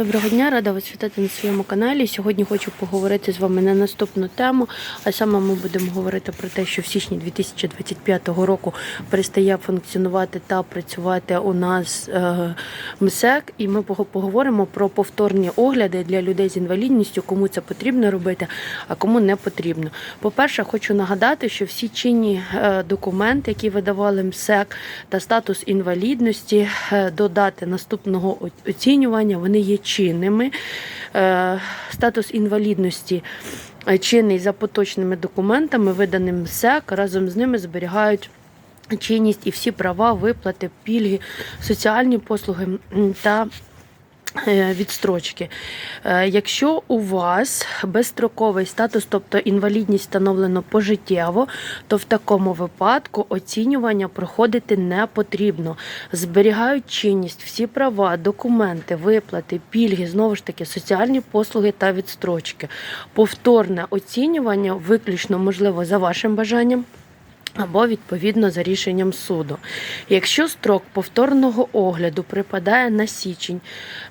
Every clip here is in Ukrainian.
Доброго дня, рада вас вітати на своєму каналі. Сьогодні хочу поговорити з вами на наступну тему. А саме ми будемо говорити про те, що в січні 2025 року перестає функціонувати та працювати у нас е, МСЕК. І ми поговоримо про повторні огляди для людей з інвалідністю, кому це потрібно робити, а кому не потрібно. По-перше, хочу нагадати, що всі чинні е, документи, які видавали МСЕК та статус інвалідності е, до дати наступного оцінювання, вони є чинними. Е, Статус інвалідності е, чинний за поточними документами, виданим СЕК. разом з ними зберігають. Чинність і всі права, виплати, пільги, соціальні послуги та відстрочки. Е, Якщо у вас безстроковий статус, тобто інвалідність встановлено пожиттєво, то в такому випадку оцінювання проходити не потрібно. Зберігають чинність всі права, документи, виплати, пільги, знову ж таки, соціальні послуги та відстрочки. Повторне оцінювання виключно можливо за вашим бажанням. Або відповідно за рішенням суду. Якщо строк повторного огляду припадає на січень,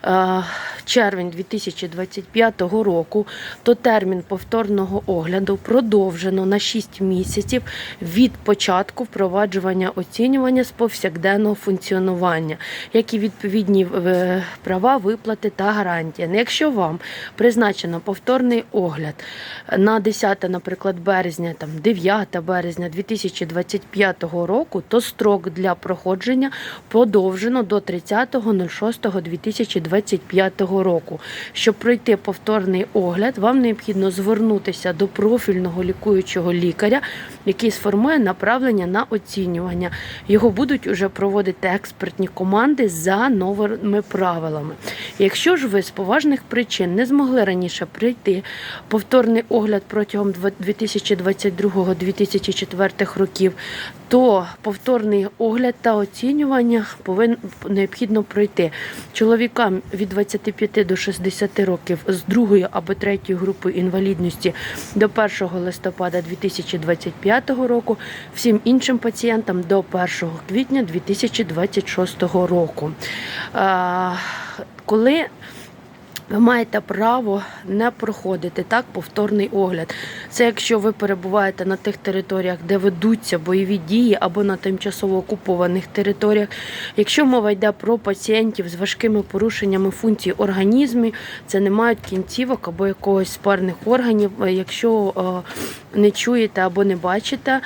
е, червень 2025 року, то термін повторного огляду продовжено на 6 місяців від початку впроваджування оцінювання з повсякденного функціонування, як і відповідні е, права, виплати та гарантії. Ну, Якщо вам призначено повторний огляд на 10, наприклад, березня, там 9 березня 2025 року, то строк для проходження подовжено до 30.06.2025 року. Щоб пройти повторний огляд, вам необхідно звернутися до профільного лікуючого лікаря, який сформує направлення на оцінювання. Його будуть уже проводити експертні команди за новими правилами. Якщо ж ви з поважних причин не змогли раніше прийти повторний огляд протягом 2022-2004 років, то повторний огляд та оцінювання повин необхідно пройти чоловікам від 25 до 60 років з другої або третьої групи інвалідності до 1 листопада 2025 року, всім іншим пацієнтам до 1 квітня 2026 року. Коли ви маєте право не проходити так повторний огляд. Це якщо ви перебуваєте на тих територіях, де ведуться бойові дії, або на тимчасово окупованих територіях. Якщо мова йде про пацієнтів з важкими порушеннями функцій організму, це не мають кінцівок або якогось спарних органів. Е, Якщо е, не чуєте або не бачите, е,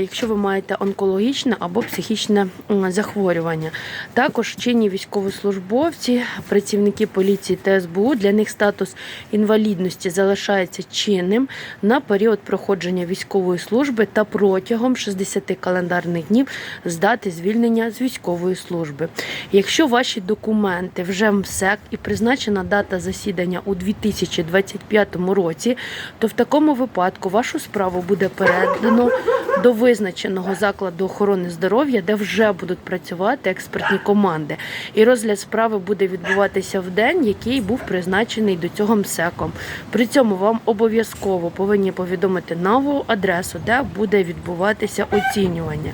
якщо ви маєте онкологічне або психічне захворювання. Також чинні військовослужбовці, працівники поліції та СБУ, для них статус інвалідності залишається чинним на період проходження військової служби та протягом 60 календарних днів з дати звільнення з військової служби. Якщо ваші документи вже МСЕК і призначена дата засідання у 2025 році, то в такому випадку вашу справу буде передано до визначеного закладу охорони здоров'я, де вже будуть працювати експертні команди. І розгляд справи буде відбуватися в день, який був призначений до цього МСЕКом. При цьому вам обов'язково повинні повідомити нову адресу, де буде відбуватися оцінювання.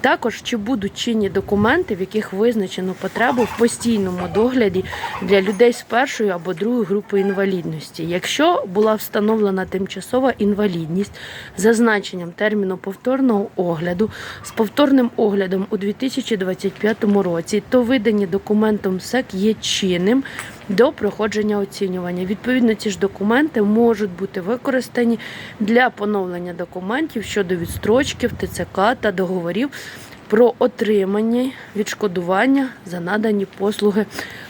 Також чи будуть чинні документи, в яких визначено потребу в постійному догляді для людей з першої або другої групи інвалідності. Якщо була встановлена тимчасова інвалідність з зазначенням терміну повторного огляду з повторним оглядом у 2025 році, то видані документом СЕК є чинним до проходження оцінювання. Відповідно, ці ж документи можуть бути використані для поновлення документів щодо відстрочки в ТЦК та договорів про отримання відшкодування за надані послуги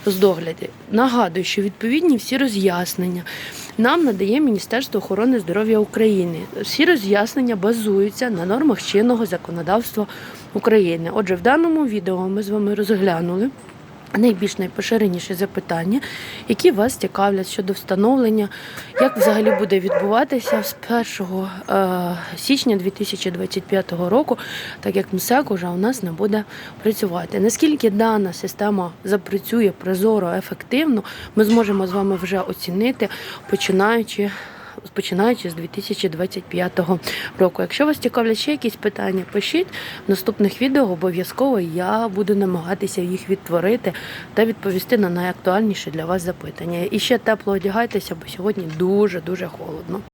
з догляду. Нагадую, що відповідні всі роз'яснення нам надає Міністерство охорони здоров'я України. Всі роз'яснення базуються на нормах чинного законодавства України. Отже, в даному відео ми з вами розглянули. Найбільш найпоширеніші запитання, які вас цікавлять щодо встановлення, як взагалі буде відбуватися з 1 е, січня 2025 року, так як МСЕК уже у нас не буде працювати. Наскільки дана система запрацює прозоро, ефективно, ми зможемо з вами вже оцінити, починаючи починаючи з 2025 року. Якщо вас цікавлять ще якісь питання, пишіть в наступних відео. Обов'язково я буду намагатися їх відтворити та відповісти на найактуальніші для вас запитання. І ще тепло одягайтеся, бо сьогодні дуже дуже холодно.